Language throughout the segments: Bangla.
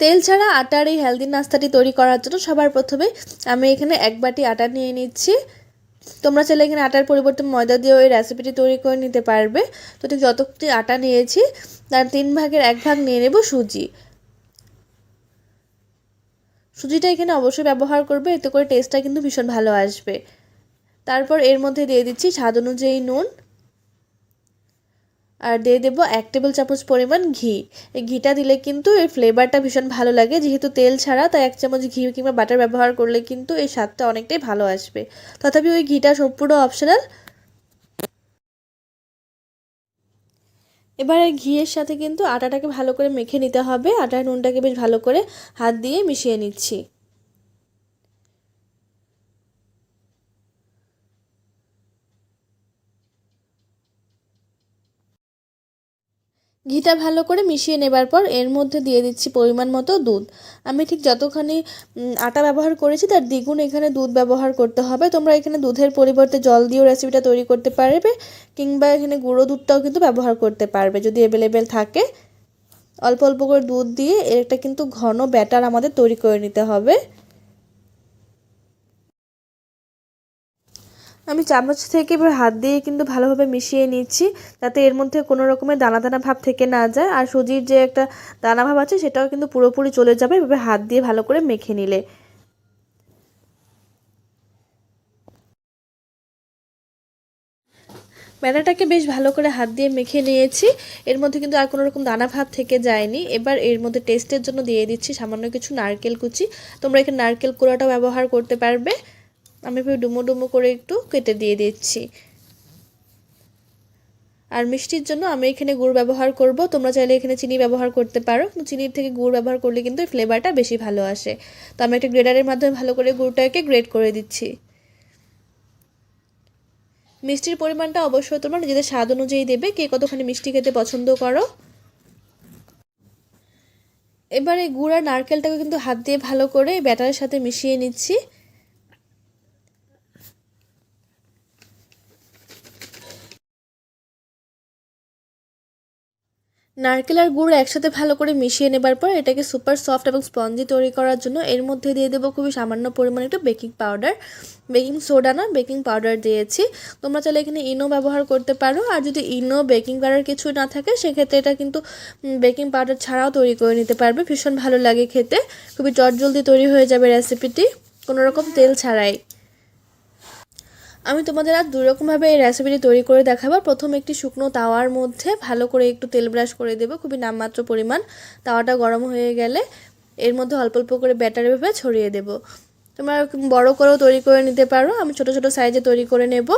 তেল ছাড়া আটার এই হেলদি নাস্তাটি তৈরি করার জন্য সবার প্রথমে আমি এখানে এক বাটি আটা নিয়ে নিচ্ছি। তোমরা চাইলে এখানে আটার পরিবর্তে ময়দা দিয়েও এই রেসিপিটি তৈরি করে নিতে পারবে। তো ঠিক যতটি আটা নিয়েছি, তার তিন ভাগের এক ভাগ নিয়ে নেব সুজি। সুজিটা এখানে অবশ্যই ব্যবহার করবে, এতে করে টেস্টটা কিন্তু ভীষণ ভালো আসবে। তারপর এর মধ্যে দিয়ে দিচ্ছি স্বাদ অনুযায়ী নুন। আর দিয়ে দেবো এক টেবিল চামচ পরিমাণ ঘি। এই ঘিটা দিলে কিন্তু এর ফ্লেভারটা ভীষণ ভালো লাগে। যেহেতু তেল ছাড়া, তাই এক চামচ ঘি কিংবা বাটার ব্যবহার করলে কিন্তু এই স্বাদটা অনেকটাই ভালো আসবে। তথাপি ওই ঘিটা সম্পূর্ণ অপশনাল এবারে ঘিয়ের সাথে কিন্তু আটাটাকে ভালো করে মেখে নিতে হবে। আটার নুনটাকে বেশ ভালো করে হাত দিয়ে মিশিয়ে নিচ্ছি। ঘিটা ভালো করে মিশিয়ে নেবার পর এর মধ্যে দিয়ে দিচ্ছি পরিমাণ মতো দুধ। আমি ঠিক যতখানি আটা ব্যবহার করেছি তার দ্বিগুণ এখানে দুধ ব্যবহার করতে হবে। তোমরা এখানে দুধের পরিবর্তে জল দিয়েও রেসিপিটা তৈরি করতে পারবে কিংবা এখানে গুঁড়ো দুধটাও কিন্তু ব্যবহার করতে পারবে যদি অ্যাভেলেবেল থাকে। অল্প অল্প করে দুধ দিয়ে এটা কিন্তু ঘন ব্যাটার আমাদের তৈরি করে নিতে হবে। আমি চামচ থেকে এবার হাত দিয়ে কিন্তু ভালোভাবে মিশিয়ে নিচ্ছি, যাতে এর মধ্যে কোনো রকমের দানা দানা ভাব থেকে না যায়। আর সুজির যে একটা দানা ভাব আছে, সেটাও কিন্তু পুরোপুরি চলে যাবে। এভাবে হাত দিয়ে ভালো করে মেখে নিলে। ব্যাটারটাকে বেশ ভালো করে হাত দিয়ে মেখে নিয়েছি। এর মধ্যে কিন্তু আর কোনো রকম দানা ভাব থেকে যায়নি। এবার এর মধ্যে টেস্টের জন্য দিয়ে দিচ্ছি সামান্য কিছু নারকেল কুচি। তোমরা এখানে নারকেল কোড়াটাও ব্যবহার করতে পারবে। আমি এভাবে ডুমো ডুমো করে একটু কেটে দিয়ে দিচ্ছি। আর মিষ্টির জন্য আমি এখানে গুড় ব্যবহার করব। তোমরা চাইলে এখানে চিনি ব্যবহার করতে পারো। চিনির থেকে গুড় ব্যবহার করলে কিন্তু ফ্লেভারটা বেশি ভালো আসে। তো আমি একটা গ্রেডারের মাধ্যমে ভালো করে গুড়টাকে গ্রেড করে দিচ্ছি। মিষ্টির পরিমাণটা অবশ্যই তোমরা নিজেদের স্বাদ অনুযায়ী দেবে। কে কতখানি মিষ্টি খেতে পছন্দ করো। এবারে গুড় আর নারকেলটাকে কিন্তু হাত দিয়ে ভালো করে ব্যাটারের সাথে মিশিয়ে নিচ্ছি। নারকেল আর গুড় একসাথে ভালো করে মিশিয়ে নেবার পর এটাকে সুপার সফট এবং স্পঞ্জি তৈরি করার জন্য এর মধ্যে দিয়ে দেবো খুবই সামান্য পরিমাণে একটু বেকিং পাউডার বেকিং সোডা না বেকিং পাউডার দিয়েছি। তোমরা চাইলে এখানে ইনো ব্যবহার করতে পারো। আর যদি ইনো বেকিং পাউডার কিছু না থাকে, সেক্ষেত্রে এটা কিন্তু বেকিং পাউডার ছাড়াও তৈরি করে নিতে পারবে। ভীষণ ভালো লাগে খেতে। খুবই জলদি তৈরি হয়ে যাবে রেসিপিটি কোনো রকম তেল ছাড়াই। আমি তোমাদের আর দুই রকমভাবে এই রেসিপিটি তৈরি করে দেখাবো। প্রথম একটি শুকনো তাওয়ার মধ্যে ভালো করে একটু তেল ব্রাশ করে দেবো, খুবই নামমাত্র পরিমাণ। তাওয়াটা গরম হয়ে গেলে এর মধ্যে অল্প অল্প করে ব্যাটারি ভেবে ছড়িয়ে দেবো। তোমরা বড় করেও তৈরি করে নিতে পারো। আমি ছোট ছোট সাইজে তৈরি করে নেব।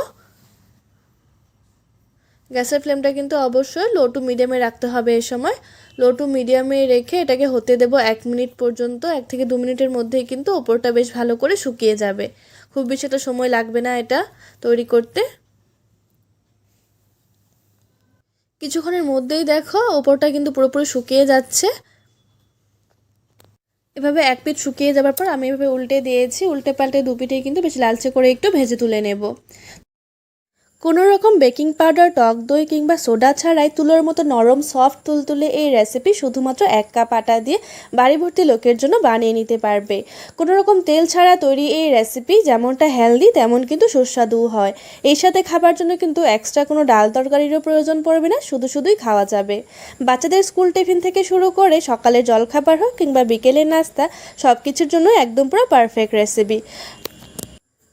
গ্যাসের ফ্লেমটা কিন্তু অবশ্যই লো টু মিডিয়ামে রাখতে হবে এ সময়। লো টু মিডিয়ামে রেখে এটাকে হতে দেবো এক মিনিট পর্যন্ত। এক থেকে দু মিনিটের মধ্যেই কিন্তু ওপরটা বেশ ভালো করে শুকিয়ে যাবে। খুব বেশি একটা সময় লাগবে না এটা তৈরি করতে। কিছুক্ষণের মধ্যেই দেখো ওপরটা কিন্তু পুরোপুরি শুকিয়ে যাচ্ছে। এভাবে এক পিঠ শুকিয়ে যাবার পর আমি এভাবে উল্টে দিয়েছি, উল্টে পাল্টে দু পিঠে কিন্তু বেশ লালচে করে একটু ভেজে তুলে নেব। কোনো রকম বেকিং পাউডার, টক দই কিংবা সোডা ছাড়াই তুলোর মতো নরম, সফট, তুলতুলে এই রেসিপি শুধুমাত্র এক কাপ আটা দিয়ে বাড়ি ভর্তি লোকের জন্য বানিয়ে নিতে পারবে। কোনো রকম তেল ছাড়া তৈরি এই রেসিপি যেমনটা হেলদি তেমন কিন্তু সুস্বাদু হয়। এর সাথে খাবার জন্য কিন্তু এক্সট্রা কোনো ডাল তরকারিরও প্রয়োজন পড়বে না, শুধু শুধুই খাওয়া যাবে। বাচ্চাদের স্কুল টিফিন থেকে শুরু করে সকালের জলখাবার হোক কিংবা বিকেলের নাস্তা সব কিছুর জন্য একদম পুরো পারফেক্ট রেসিপি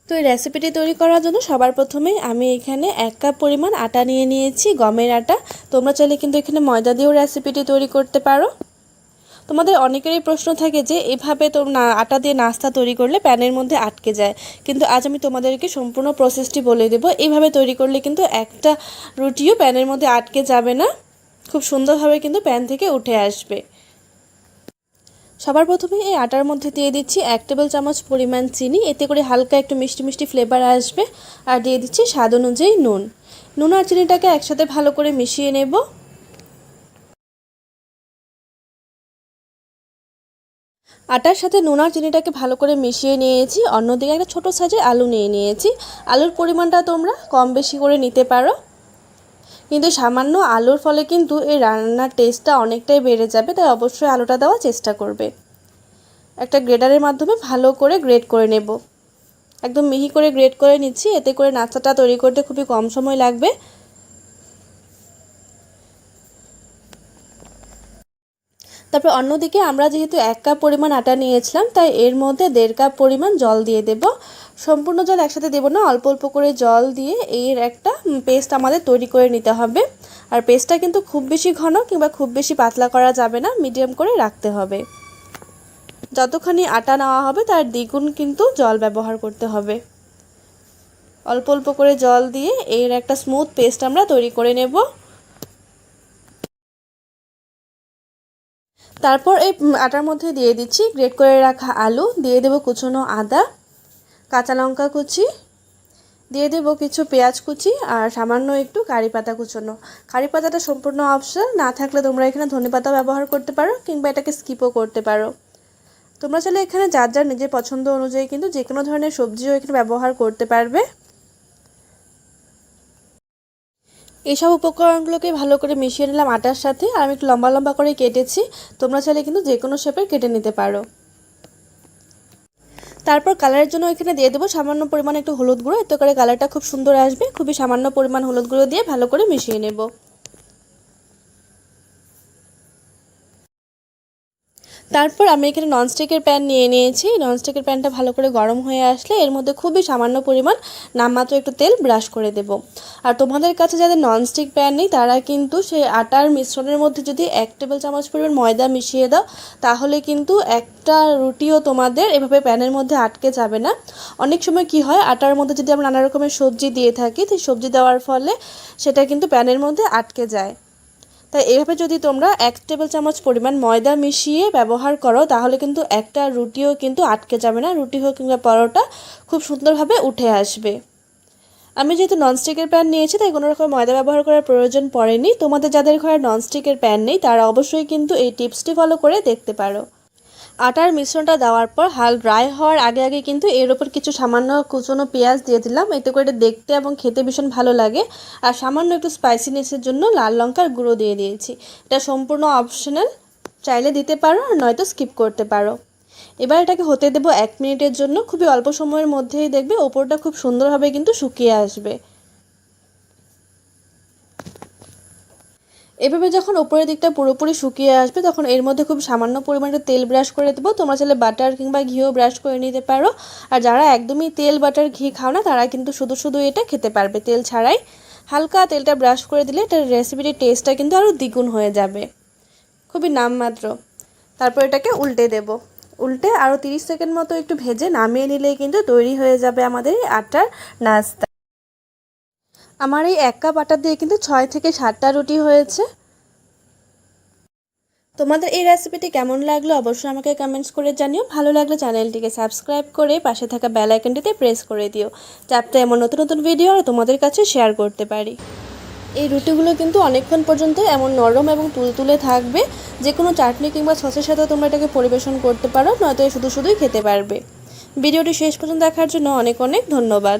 তো এই রেসিপিটি তৈরি করার জন্য সবার প্রথমে আমি এখানে এক কাপ পরিমাণ আটা নিয়ে নিয়েছি, গমের আটা। তোমরা চাইলে কিন্তু এখানে ময়দা দিয়েও রেসিপিটি তৈরি করতে পারো। তোমাদের অনেকেরই প্রশ্ন থাকে যে, এভাবে তো না, আটা দিয়ে নাস্তা তৈরি করলে প্যানের মধ্যে আটকে যায়। কিন্তু আজ আমি তোমাদেরকে সম্পূর্ণ প্রসেসটি বলে দেবো। এইভাবে তৈরি করলে কিন্তু একটা রুটিও প্যানের মধ্যে আটকে যাবে না। খুব সুন্দরভাবে কিন্তু প্যান থেকে উঠে আসবে। সবার প্রথমে এই আটার মধ্যে দিয়ে দিচ্ছি এক টেবিল চামচ পরিমাণ চিনি। এতে করে হালকা একটু মিষ্টি মিষ্টি ফ্লেভার আসবে। আর দিয়ে দিচ্ছি স্বাদ অনুযায়ী নুন। নুন আর চিনিটাকে একসাথে ভালো করে মিশিয়ে নেব। আটার সাথে নুন আর চিনিটাকে ভালো করে মিশিয়ে নিয়েছি। অন্যদিকে একটা ছোটো সাইজের আলু নিয়ে নিয়েছি। আলুর পরিমাণটা তোমরা কম বেশি করে নিতে পারো। কিন্তু সামান্য আলুর ফলে কিন্তু এই রান্নার টেস্টটা অনেকটাই বেড়ে যাবে, তাই অবশ্যই আলুটা দেওয়ার চেষ্টা করবে। একটা গ্রেডারের মাধ্যমে ভালো করে গ্রেড করে নেব। একদম মিহি করে গ্রেড করে নিচ্ছি, এতে করে নাস্তাটা তৈরি করতে খুবই কম সময় লাগবে। তারপর অন্যদিকে আমরা যেহেতু এক কাপ পরিমাণ আটা নিয়েছিলাম, তাই এর মধ্যে দেড় কাপ পরিমাণ জল দিয়ে দেব। সম্পূর্ণ জল একসাথে দেবো না, অল্প অল্প করে জল দিয়ে এর একটা পেস্ট আমাদের তৈরি করে নিতে হবে। আর পেস্টটা কিন্তু খুব বেশি ঘন কিংবা খুব বেশি পাতলা করা যাবে না মিডিয়াম করে রাখতে হবে। যতখানি আটা নেওয়া হবে, তার দ্বিগুণ কিন্তু জল ব্যবহার করতে হবে। অল্প অল্প করে জল দিয়ে এর একটা স্মুথ পেস্ট আমরা তৈরি করে নেব। তারপর এই আটার মধ্যে দিয়ে দিচ্ছি গ্রেট করে রাখা আলু, দিয়ে দেবো কুচনো আদা, কাঁচা লঙ্কা কুচি, দিয়ে দেবো কিছু পেঁয়াজ কুচি আর সামান্য একটু কারি পাতা কুচোনো। কারি পাতাটা সম্পূর্ণ অপশন না থাকলে তোমরা এখানে ধনে পাতা ব্যবহার করতে পারো কিংবা এটাকে স্কিপও করতে পারো। তোমরা চাইলে এখানে যার যার নিজের পছন্দ অনুযায়ী কিন্তু যে কোনো ধরনের সবজিও এখানে ব্যবহার করতে পারবে। এইসব উপকরণগুলোকে ভালো করে মিশিয়ে নিলাম আটার সাথে আর আমি একটু লম্বা লম্বা করে কেটেছি। তোমরা চাইলে কিন্তু যে কোনো শেপের কেটে নিতে পারো। তারপর কালারের জন্য এখানে দিয়ে দেবো সামান্য পরিমাণ একটু হলুদ গুঁড়ো। এতে করে কালারটা খুব সুন্দর আসবে। খুবই সামান্য পরিমাণ হলুদ গুঁড়ো দিয়ে ভালো করে মিশিয়ে নেব। তারপর আমি এখানে ননস্টিকের প্যান নিয়ে নিয়েছি। ননস্টিকের প্যানটা ভালো করে গরম হয়ে আসলে এর মধ্যে খুবই সামান্য পরিমাণ নামমাত্র একটু তেল ব্রাশ করে দেব। আর তোমাদের কাছে যাদের ননস্টিক প্যান নেই, তারা কিন্তু সেই আটার মিশ্রণের মধ্যে যদি এক টেবিল চামচ পরিমাণ ময়দা মিশিয়ে দাও, তাহলে কিন্তু একটা রুটিও তোমাদের এভাবে প্যানের মধ্যে আটকে যাবে না। অনেক সময় কি হয়, আটার মধ্যে যদি আমরা নানা রকমের সবজি দিয়ে থাকি, সেই সবজি দেওয়ার ফলে সেটা কিন্তু প্যানের মধ্যে আটকে যায়। তাই এভাবে যদি তোমরা এক টেবিল চামচ পরিমাণ ময়দা মিশিয়ে ব্যবহার করো, তাহলে কিন্তু একটা রুটিও কিন্তু আটকে যাবে না। রুটি হোক কিংবা পরোটা খুব সুন্দরভাবে উঠে আসবে। আমি যেহেতু ননস্টিকের প্যান নিয়েছি, তাই কোনো রকম ময়দা ব্যবহার করার প্রয়োজন পড়েনি। তোমাদের যাদের ঘরে ননস্টিকের প্যান নেই, তারা অবশ্যই কিন্তু এই টিপসটি ফলো করে দেখতে পারো। আটার মিশ্রণটা দেওয়ার পর হাল ড্রাই হওয়ার আগে আগে কিন্তু এর ওপর কিছু সামান্য কুচনো পেঁয়াজ দিয়ে দিলাম। এতে করে দেখতে এবং খেতে ভীষণ ভালো লাগে। আর সামান্য একটু স্পাইসিনেসের জন্য লাল লঙ্কার গুঁড়ো দিয়ে দিয়েছি। এটা সম্পূর্ণ অপশনাল চাইলে দিতে পারো আর নয়তো স্কিপ করতে পারো। এবার এটাকে হতে দেবো এক মিনিটের জন্য। খুবই অল্প সময়ের মধ্যেই দেখবে ওপরটা খুব সুন্দরভাবে কিন্তু শুকিয়ে আসবে। এভাবে যখন ওপরের দিকটা পুরোপুরি শুকিয়ে আসবে, তখন এর মধ্যে খুব সামান্য পরিমাণে তেল ব্রাশ করে দেবো। তোমরা চাইলে বাটার কিংবা ঘিও ব্রাশ করে নিতে পারো। আর যারা একদমই তেল বাটার ঘি খাও না, তারা কিন্তু শুধু শুধু এটা খেতে পারবে তেল ছাড়াই। হালকা তেলটা ব্রাশ করে দিলে এটার রেসিপিটির টেস্টটা কিন্তু আরও দ্বিগুণ হয়ে যাবে। খুবই নামমাত্র। তারপর এটাকে উল্টে দেব। উল্টে আরও তিরিশ সেকেন্ড মতো একটু ভেজে নামিয়ে নিলেই কিন্তু তৈরি হয়ে যাবে আমাদের আটার নাস্তা। আমার এই এক কাপ আটা দিয়ে কিন্তু ছয় থেকে সাতটা রুটি হয়েছে। তোমাদের এই রেসিপিটি কেমন লাগল অবশ্যই আমাকে কমেন্টস করে জানিও। ভালো লাগলে চ্যানেলটিকে সাবস্ক্রাইব করে পাশে থাকা বেল আইকনটিতে প্রেস করে দিও, যাতে এমন নতুন নতুন ভিডিও আর তোমাদের কাছে শেয়ার করতে পারি। এই রুটিগুলো কিন্তু অনেকক্ষণ পর্যন্ত এমন নরম এবং তুলতুলে থাকবে যে কোনো চাটনি কিংবা সসের সাথে তোমরা এটাকে পরিবেশন করতে পারো, নয়তো শুধু শুধুই খেতে পারবে। ভিডিওটি শেষ পর্যন্ত দেখার জন্য অনেক অনেক ধন্যবাদ।